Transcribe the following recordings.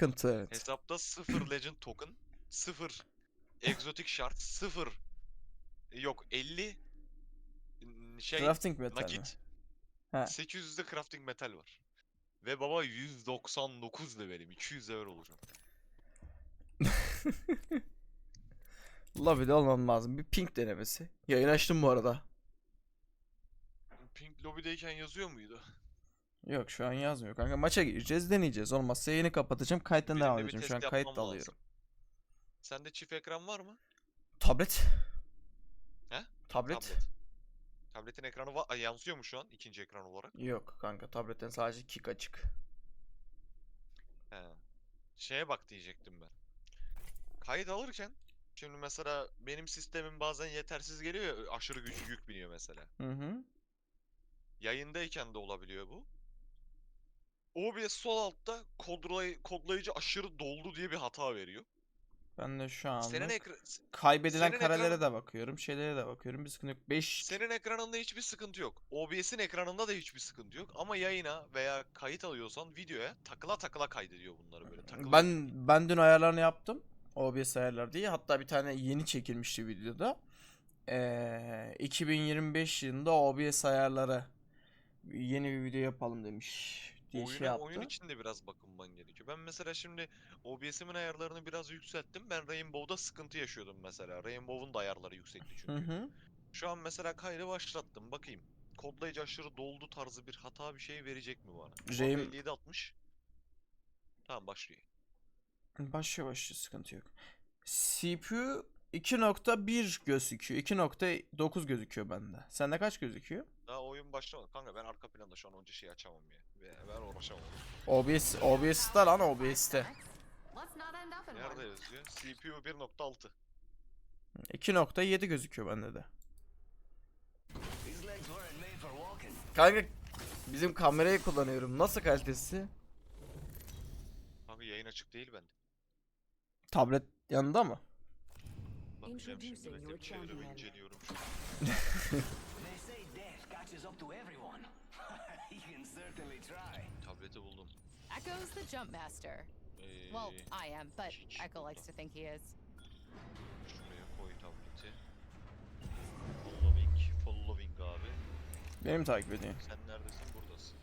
Sıkıntı evet. Hesapta 0 Legend token, 0 egzotik şart, 0 yok 50 n- şey Crafting metal mi? nakit. He. 800'de crafting metal var. Ve baba 199 levelim. 200 level olacağım. Lobby'de olmam lazım. Bir ping denemesi. Yayın açtım bu arada. Pink lobby'deyken yazıyor muydu? Yok şu an yazmıyor kanka. Maça gireceğiz deneyeceğiz. Olmazsa yayını kapatacağım. Kayıttan Benim devam de bir edeceğim. Şu test an kayıt yapmam da lazım. alıyorum. Sende çift ekran var mı? Tablet. He? Tablet. Tablet. Tabletin ekranı. Ay, yansıyor mu şu an ikinci ekran olarak? Yok kanka tabletten sadece kick açık. He. Şeye bak diyecektim ben. Kayıt alırken şimdi mesela benim sistemim bazen yetersiz geliyor ya aşırı güç yük biniyor mesela. Hı hı. Yayındayken de olabiliyor bu. OBS sol altta kodlay kodlayıcı aşırı doldu diye bir hata veriyor. Ben de şu Senin ekran kaybedilen senin karelere ekranın- de bakıyorum. Şeylere de bakıyorum. Bir sıkıntı yok. 5 senin ekranında hiçbir sıkıntı yok. OBS'in ekranında da hiçbir sıkıntı yok. Ama yayına veya kayıt alıyorsan videoya takıla takıla kaydediyor bunları böyle takıla. Ben ben dün ayarlarını yaptım. OBS ayarlar diye. Hatta bir tane yeni çekilmişti videoda. Ee, 2025 yılında OBS ayarları yeni bir video yapalım demiş diye şey Oyuna, yaptı. oyun içinde biraz bakınman gerekiyor. Ben mesela şimdi OBS'imin ayarlarını biraz yükselttim. Ben Rainbow'da sıkıntı yaşıyordum mesela. Rainbow'un da ayarları yüksekti Hı çünkü. hı. Şu an mesela kaydı başlattım. Bakayım. Kodlayıcı aşırı doldu tarzı bir hata bir şey verecek mi bana? Rain- 57 60. Tamam başlıyor. Başlıyor başlıyor sıkıntı yok. CPU 2.1 gözüküyor. 2.9 gözüküyor bende. Sende kaç gözüküyor? Oyun başlamadı. Kanka ben arka planda şu an onca şey açamam ya. Ben uğraşamam. OBS OBS'te lan OBS'te. Nerede yazıyor? CPU 1.6. 2.7 gözüküyor bende de. Kanka bizim kamerayı kullanıyorum. Nasıl kalitesi? Kanka yayın açık değil bende. Tablet yanında mı? Bakacağım şimdi çevremi champion. inceliyorum. to everyone. he can certainly try. Tableti buldum. Echo's the jump master. Ee, Well, I am, but Echo likes to think he is. şuraya koy tableti. Following, following abi. Benim takip ediyor. Sen neredesin? Buradasın.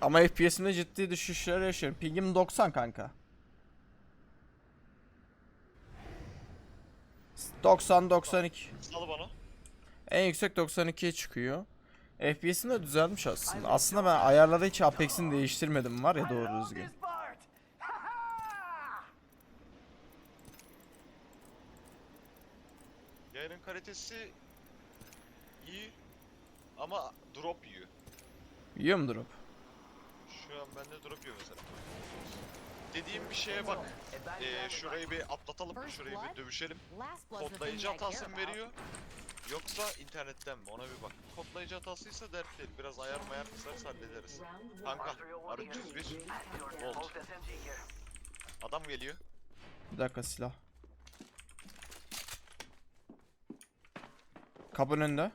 Ama FPS'imde ciddi düşüşler yaşıyorum. Pingim 90 kanka. 90 92. Sal bana. En yüksek 92'ye çıkıyor. FPS'im de düzelmiş aslında. Aslında ben ayarlarda hiç Apex'ini değiştirmedim var ya doğru düzgün. Yayının kalitesi iyi ama drop yiyor. Yiyor mu drop? Şu an bende drop yiyor mesela. Dediğim bir şeye bak. Ee, şurayı bir atlatalım, şurayı bir dövüşelim. Kodlayıcı hatası mı veriyor? Yoksa internetten mi? Ona bir bak. Kodlayıcı hatasıysa dert değil. Biraz ayar mayar kısarız hallederiz. Kanka, R301 Volt. Adam geliyor. Bir dakika silah. Kapının önünde.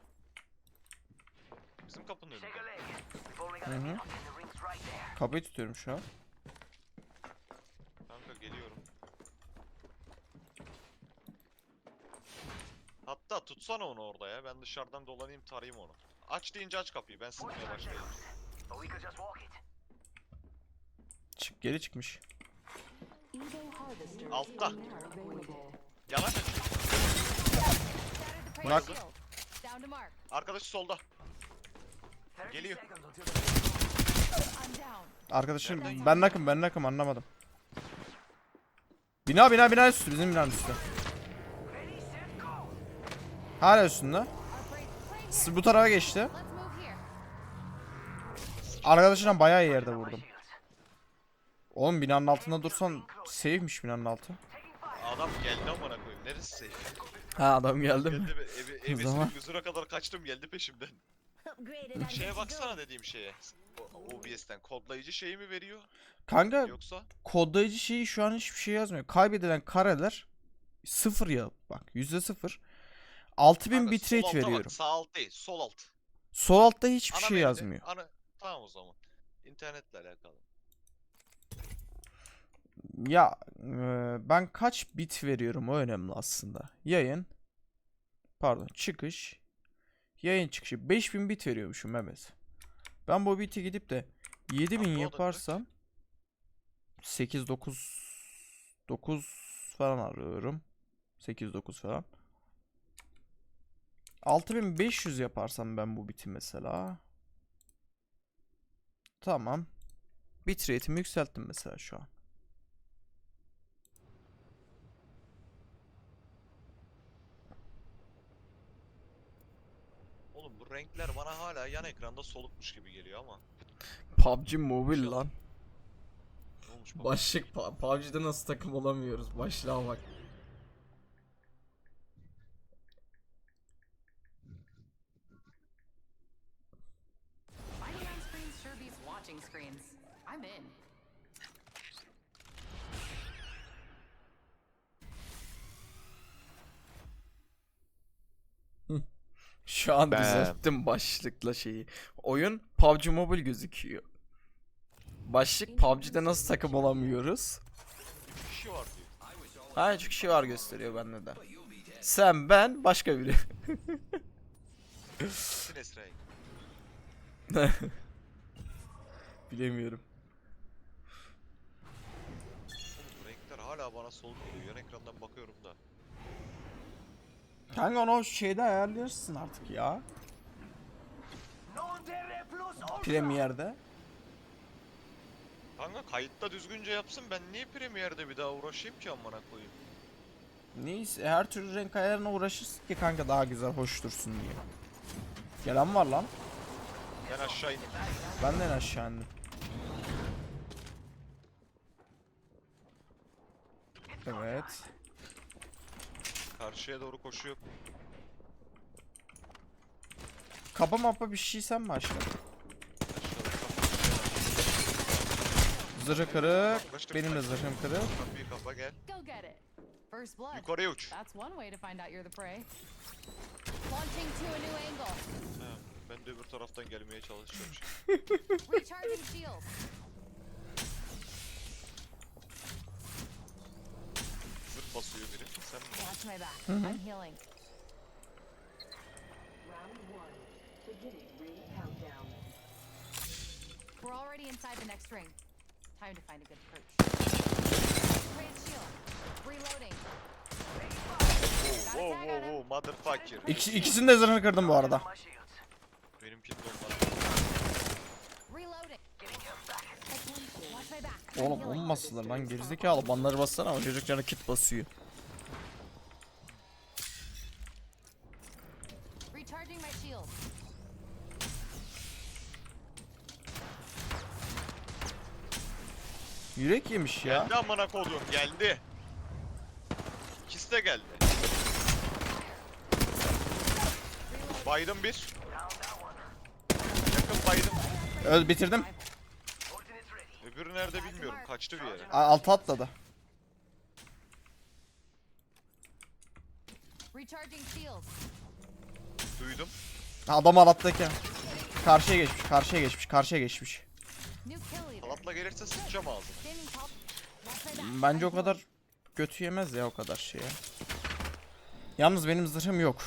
Bizim kapının önünde. Hı hı. Kapıyı tutuyorum şu an. Kanka geliyorum. Hatta tutsana onu orada ya. Ben dışarıdan dolanayım tarayayım onu. Aç deyince aç kapıyı. Ben sıkmaya başlayayım. Çık geri çıkmış. Altta. Yanaş aç. Shattered the Bırak. plate shield. Down to mark. Arkadaş solda. Geliyor. Arkadaşım ben nakım ben nakım anlamadım. Bina bina bina üstü bizim binanın üstü. Hala üstünde. Bu tarafa geçti. Arkadaşına bayağı iyi yerde vurdum. Oğlum binanın altında dursan safe'miş binanın altı. Adam geldi amına koyayım. Neresi safe? Ha adam geldi mi? Geldi be. Evi, O evesinin zaman- yüzüne kadar kaçtım geldi peşimden. Şeye baksana dediğim şeye. O- OBS'ten kodlayıcı şeyi mi veriyor? Kanka Yoksa kodlayıcı şeyi şu an hiçbir şey yazmıyor. Kaybedilen kareler sıfır ya bak yüzde sıfır. 6000 Kanka, sol bitrate alta bak, veriyorum. Sağ alt değil, sol alt. Sol altta hiçbir Ana şey menüde, yazmıyor. Ana, tamam o zaman. internetle alakalı. Ya e, ben kaç bit veriyorum o önemli aslında. Yayın pardon çıkış yayın çıkışı 5000 bit veriyormuşum Mehmet. Ben bu biti gidip de 7000 Abi o da kaç? yaparsam 8 9 9 falan arıyorum. 8 9 falan. 6500 yaparsam ben bu biti mesela. Tamam. Bitrate'imi yükselttim mesela şu an. Oğlum bu renkler bana hala yan ekranda solukmuş gibi geliyor ama. PUBG Mobile lan. Ne olmuş baba? Başlık PUBG'de nasıl takım olamıyoruz? Başlığa bak. Şu an Ben- düzelttim başlıkla şeyi. Oyun PUBG Mobile gözüküyor. Başlık PUBG'de nasıl takım olamıyoruz? Bir kişi var diyor. Ha üç kişi var gösteriyor bende de. Sen, ben, başka biri. Bilemiyorum. Renkler hala bana soluk geliyor. Yan ekrandan bakıyorum da. Kanka onu şeyde ayarlarsın artık ya. Premiere'de. Kanka kayıtta düzgünce yapsın ben niye Premiere'de bir daha uğraşayım ki amına koyayım. Neyse her türlü renk ayarına uğraşırsın ki kanka daha güzel hoş dursun diye. Gelen var lan. Ben aşağı indim. Ben de en aşağı indim. Evet. Karşıya doğru koşuyor. Kapa mapa bir şey sen mi açtın? Zırhı kırık. Benim de zırhım kırık. Kapa gel. Go get it. First blood. Yukarıya uç. That's one way to find out you're the prey. Launching to a new angle. Ben de öbür taraftan gelmeye çalışıyorum şimdi. Recharging shields. Basıyor biri. Sen mi? Watch my back. Mhm. I'm healing. Round one. Beginning ring countdown. We're already inside the next ring. Time to find a good perch. Raise shield. Reloading. Wow wow wow motherfucker. İkisi, ikisinin de zırhını kırdım bu arada. De ondan. Reloading. Watch my back. I'm Oğlum olmasınlar lan gerizekalı banları bassana ama çocuk canı kit basıyor. Recharging my shield. Yürek yemiş ya. Geldi amına koduğum geldi. İkisi de geldi. Baydım bir. Yakın baydım. Öl bitirdim. Öbürü nerede bilmiyorum. Kaçtı bir yere. A- Altı atladı. Recharging shields. Duydum. Adam alattayken. Karşıya geçmiş, karşıya geçmiş, karşıya geçmiş. New kill leader. Salatla gelirse sıçacağım ağzına. Standing tall. Watch my back. Bence o kadar götü yemez ya o kadar şeye. Yalnız benim zırhım yok.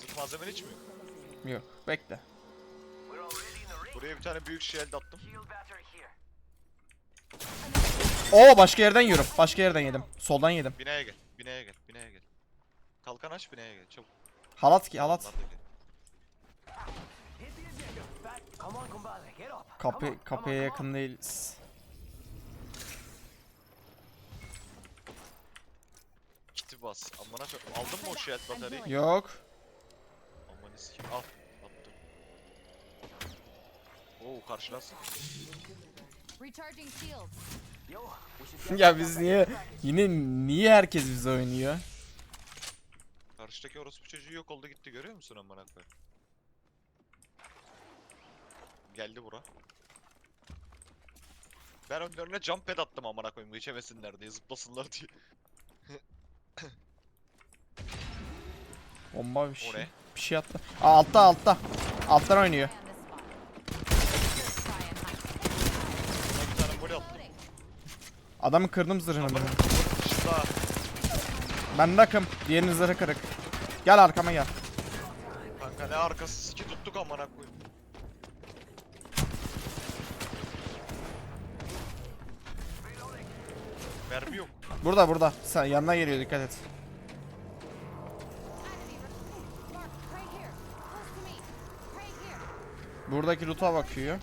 Zırh malzemen hiç mi yok? Yok. Bekle. Buraya bir tane büyük shield attım. Oo başka yerden yiyorum. Başka yerden yedim. Soldan yedim. Binaya gel. Binaya gel. Binaya gel. Kalkan aç binaya gel. Çabuk. Halat ki halat. Kapı kapıya yakın değiliz. Kiti bas. Amına koyayım. Aldın mı o shield bataryayı? Yok. Aman sikim. Al. Oo should Ya biz niye yine niye herkes bize oynuyor? Karşıdaki orospu çocuğu yok oldu gitti görüyor musun amına koyayım? Geldi bura. Ben önlerine jump pad attım amına koyayım geçemesinler diye zıplasınlar diye. Bomba bir O şey. ne? Bir şey attı. Aa, altta altta. Alttan oynuyor. Adamı kırdım zırhını ben. Dışında. Ben nakım. Diğerinin zırhı kırık. Gel arkama gel. Kanka ne arkası siki tuttuk amına koyayım. Mermi yok. Burada burada. Sen yanına geliyor dikkat et. Buradaki loot'a bakıyor.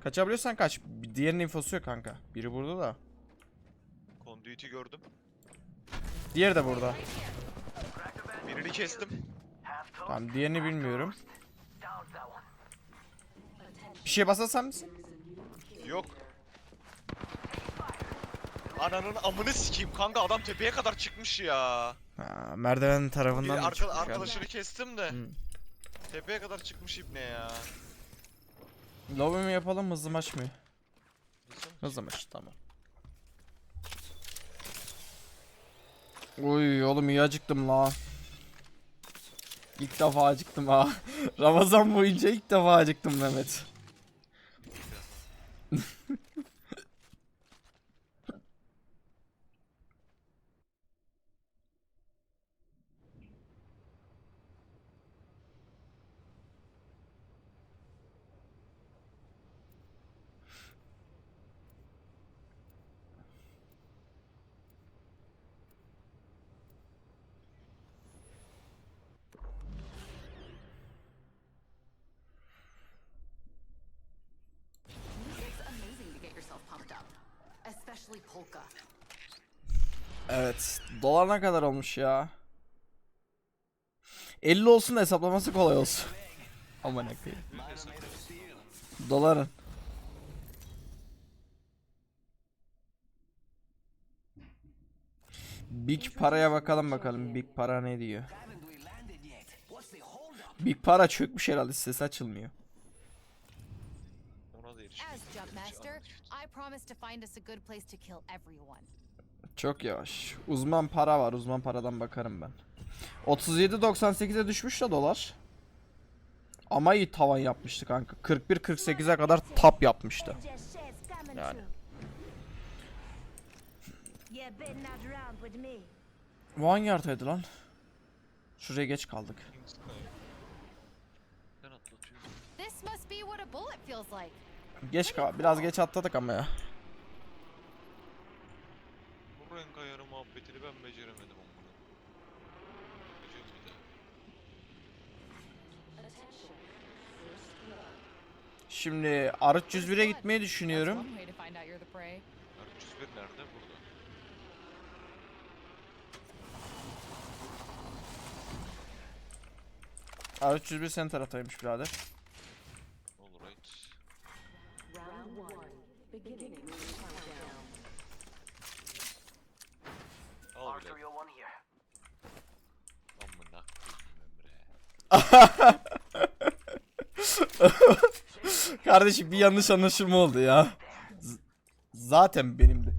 Kaçabiliyorsan kaç. Diğerinin infosu yok kanka. Biri burada da. Conduit'i gördüm. Diğeri de burada. Birini kestim. Tamam diğerini bilmiyorum. Bir şey basasan mısın? Yok. Ananın amını sikeyim kanka adam tepeye kadar çıkmış ya. Ha, merdivenin Bir tarafından da arka, çıkmış arkadaşını kestim de. Hı. Tepeye kadar çıkmış ibne ya. Lobby mi yapalım hızlı maç mı? Hızlı maç tamam. Oy oğlum iyi acıktım la. İlk defa acıktım ha. Ramazan boyunca ilk defa acıktım Mehmet. Evet. Dolar ne kadar olmuş ya? 50 olsun da hesaplaması kolay olsun. Aman koyayım. Doların. Big paraya bakalım bakalım. Big para ne diyor? Big para çökmüş herhalde sesi açılmıyor. Ona da erişim. As Jump Master, I promise to find us a good place to kill everyone. Çok yavaş. Uzman para var. Uzman paradan bakarım ben. 37.98'e düşmüş de dolar. Ama iyi tavan yapmıştı kanka. 41-48'e kadar tap yapmıştı. Yani. Hangi haritaydı lan? Şuraya geç kaldık. This must be what a bullet feels like. Geç kal biraz geç atladık ama ya. Bu renk ayarı muhabbetini ben beceremedim. Beceremedi. Şimdi R301'e gitmeyi That's düşünüyorum. prey. R301 nerede? Burada. R301 senin taraftaymış birader. Alright. Round one. Beginning ring countdown. Al bile. Amına koyayım Emre. Kardeşim bir yanlış anlaşılma oldu ya. Z- zaten benimdi. New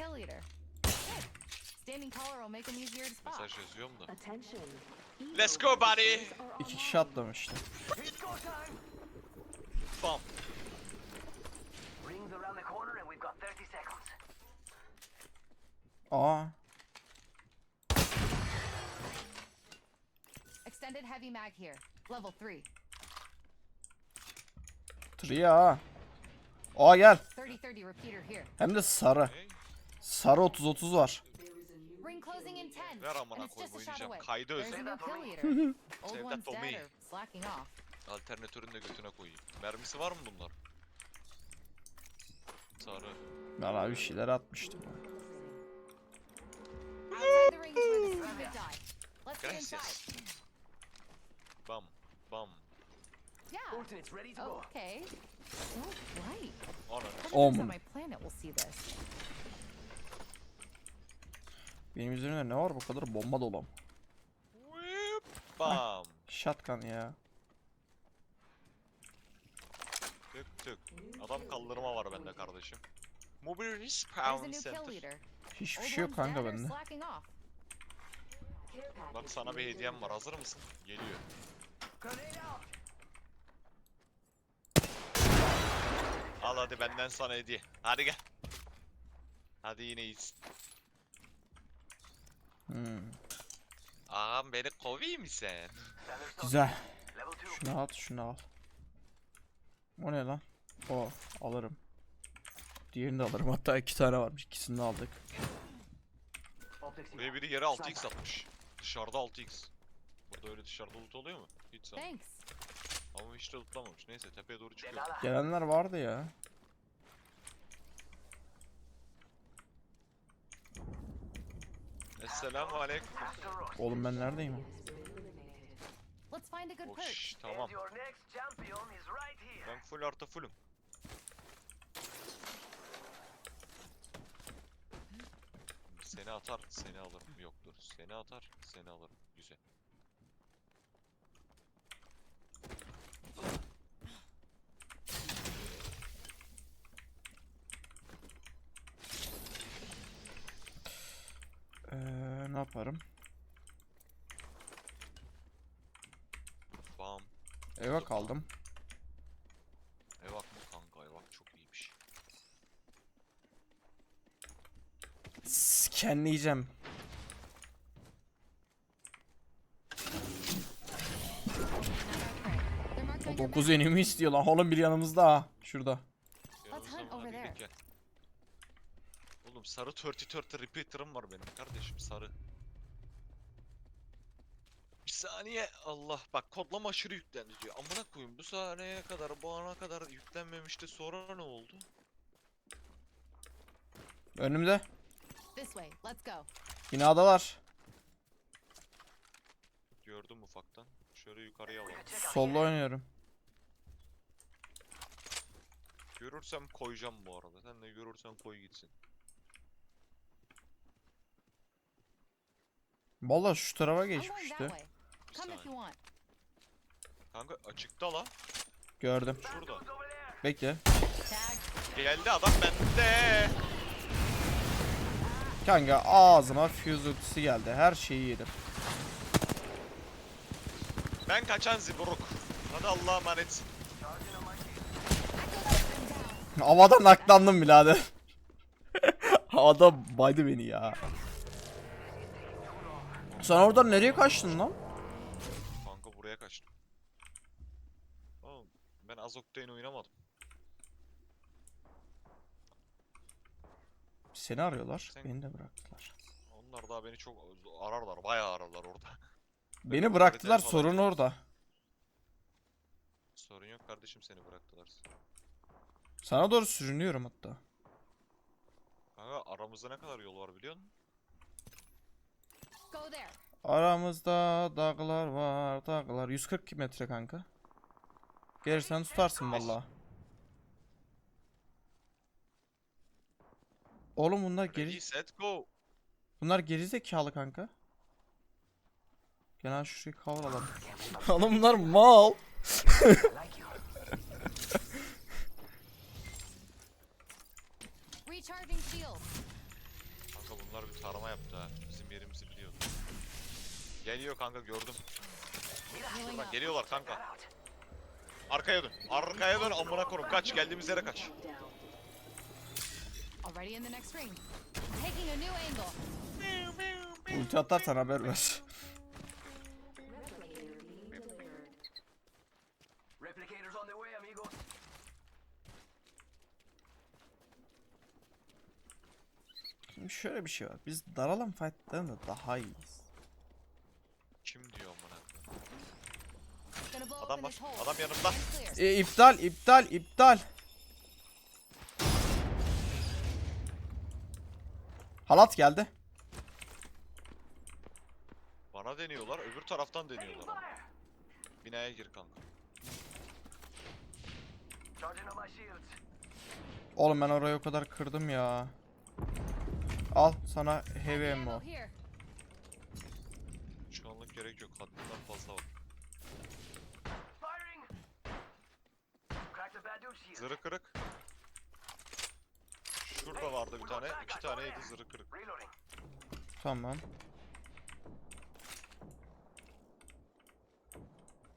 kill leader. Good. Standing taller will make them easier to spot. Mesaj yazıyorum da. Attention. Let's go buddy. İki kişi atlamıştı. It's go time! Bam. Rings around the corner and we've got 30 seconds. Aa. Extended heavy mag here. Level 3. Tria. Aa gel. 30-30 repeater here. Hem de sarı. Hey, Sarı 30-30 var. Ring closing in 10. Ver amına koyayım oynayacağım. Kaydı There's a özel. new kill leader. Old Save one's that for dead me. or slacking off. Alternatörün de götüne koyayım. Mermisi var mı bunlar? Sarı. Bana bir şeyler atmıştım. Outside the ring is where the stupid die. Let's get Gracias. Bam. Bam. Yeah. Ultimate's ready to go. Okay. Oh, right. Ananı. Everything's Omen. on my planet will see this. Benim üzerimde ne var bu kadar bomba dolam. Whip. Bam. Shotgun ya. Tık tık. Adam kaldırma var bende kardeşim. Mobile Respawn Center. Hiçbir şey yok kanka bende. Bak sana bir hediyem var. Hazır mısın? Geliyor. Al hadi benden sana hediye. Hadi gel. Hadi yine iyisin. Hmm. Ağam beni kovayım mı sen? Güzel. Şunu al, şunu al. O ne lan? O alırım. Diğerini de alırım. Hatta iki tane varmış. İkisini de aldık. Buraya biri yere 6x atmış. Dışarıda 6x. Burada öyle dışarıda loot oluyor mu? Hiç sanmıyorum. Thanks. Ama hiç de lootlamamış. Neyse tepeye doğru çıkıyor. Gelenler vardı ya. Esselamu aleyküm. Oğlum ben neredeyim? Let's find a good perch. Oş tamam. İs right here. Ben full artı fullüm. Seni atar, seni alırım. Yoktur. Seni atar, seni alırım. Güzel. Ee, ne yaparım? Bam. Eve kaldım. Evak mı kanka? Evak çok iyiymiş. On O your 9 map. enimi istiyor lan. Oğlum bir yanımızda ha. Şurada. Yanımızda mı? Hadi gel. Oğlum sarı 30-30 repeater'ım var benim kardeşim sarı. Saniye Allah bak kodlama aşırı yüklendi diyor. Amına koyayım bu saniyeye kadar bu ana kadar yüklenmemişti sonra ne oldu? Önümde. This way. Let's go. Binadalar. Gördüm ufaktan. Şöyle yukarıya alalım. Solda oynuyorum. Görürsem koyacağım bu arada. Sen de görürsen koy gitsin. Valla şu tarafa geçmişti. Come if you want. Kanka açıkta la. Gördüm. Şurada. Bekle. Geldi adam bende. Kanka ağzıma fuse ultisi geldi. Her şeyi yedim. Ben kaçan ziburuk. Hadi Allah'a emanet. Havadan aklandım birader. Havada baydı beni ya. Sen oradan nereye kaçtın lan? Kanka buraya kaçtım. Oğlum ben az Octane oynamadım. Seni arıyorlar. Sen- Beni de bıraktılar. Onlar daha beni çok ararlar. Bayağı ararlar orada. Beni bıraktılar telefon sorun açıyorum. orada. Sorun yok kardeşim seni bıraktılar. Sana doğru sürünüyorum hatta. Kanka aramızda ne kadar yol var biliyor musun? Go there. Aramızda dağlar var dağlar. 140 metre kanka. Gelirsen tutarsın valla. Oğlum bunlar geri set, go. bunlar geri zekalı kanka. Lan şurayı kavralım. Oğlum bunlar mal. Kanka bunlar bir tarama yaptı ha. Bizim yerimizi biliyor. Geliyor kanka gördüm. Up. geliyorlar kanka. Arkaya dön. Arkaya dön amına korum. Kaç geldiğimiz yere kaç. Already in the next ring. Taking a new angle. Ulti atarsan haber ver. Replicators on way, amigos. Şimdi şöyle bir şey var. Biz daralan fightlarında daha iyiyiz. Kim diyor amına? Gonna blow Adam var. Adam yanımda. E, iptal iptal iptal. Halat geldi. Bana deniyorlar. Öbür taraftan deniyorlar. ama. Binaya gir kanka. Oğlum ben orayı o kadar kırdım ya. Al sana Heavy ammo. ammo here. Şu anlık gerek yok. Haddinden fazla var. Firing! Crack the bad dude shield. Zırı kırık. Şurada vardı bir tane. iki tane yedi zırhı kırık. Tamam.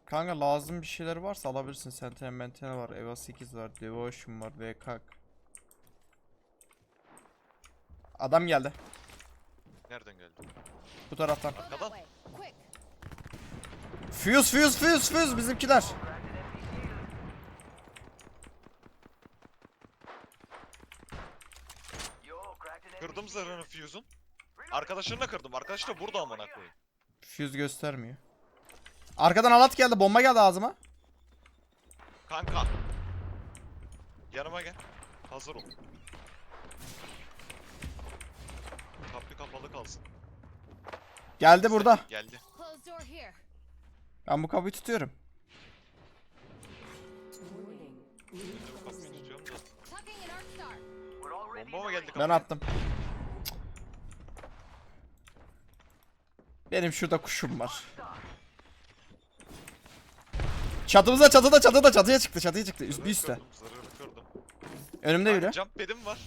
Kanka lazım bir şeyler varsa alabilirsin. Sentinel Mentinel var. Eva 8 var. Devotion var. VK. Adam geldi. Nereden geldi? Bu taraftan. Arkadan. Fuse fuse fuse fuse bizimkiler. Kırdım zırhını fuse'un. Arkadaşını da kırdım. Arkadaş da burada amına koyayım. Fuse göstermiyor. Arkadan alat geldi. Bomba geldi ağzıma. Kanka. Yanıma gel. Hazır ol. Kapı kapalı kalsın. Geldi burada. Geldi. Closed door here. Ben bu kapıyı tutuyorum. Kapıyı tutuyorum da. Tucking an arc star. Bomba mı geldi Ben kapıya? attım. Benim şurada kuşum var. Çatımıza çatıda çatıda çatıya çıktı çatıya çıktı üst bir kırdım. Önümde biri. Jump pad'im var.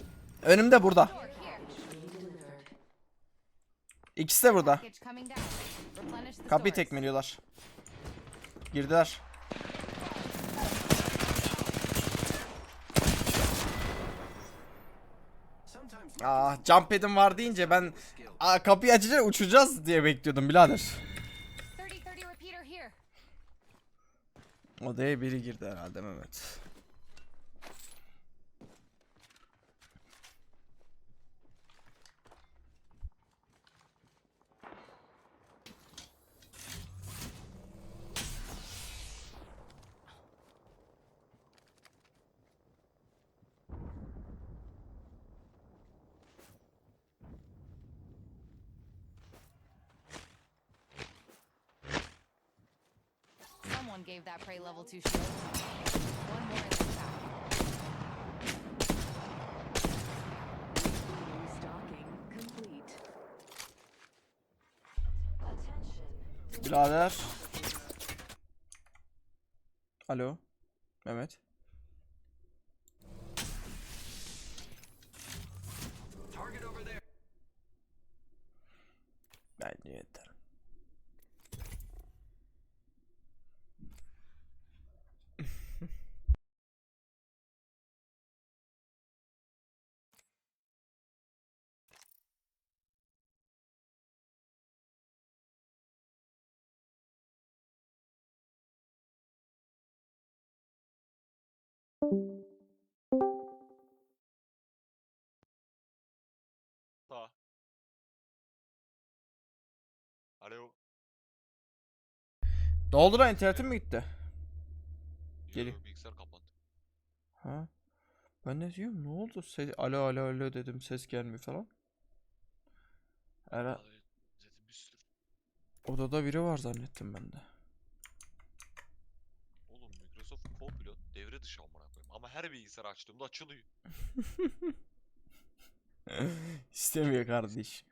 Önümde burada. İkisi de burada. Kapıyı tekmeliyorlar. Girdiler. Ah jump pad'im var deyince ben Aa, kapıyı açınca uçacağız diye bekliyordum birader. 30-30 repeater here. Odaya biri girdi herhalde Mehmet. Someone gave that prey level 2 shield. One more complete. Attention. Mehmet. Sağ. Alo. Ne oldu lan internetin mi gitti? Yo, Geliyor. Bilgisayar kapandı. Ha? Ben ne diyorum ne oldu? Ses, alo alo alo dedim ses gelmiyor falan. Era odada biri var zannettim ben de. Oğlum Microsoft Copilot devre dışı amına her bilgisayar açtığımda açılıyor. İstemiyor kardeş.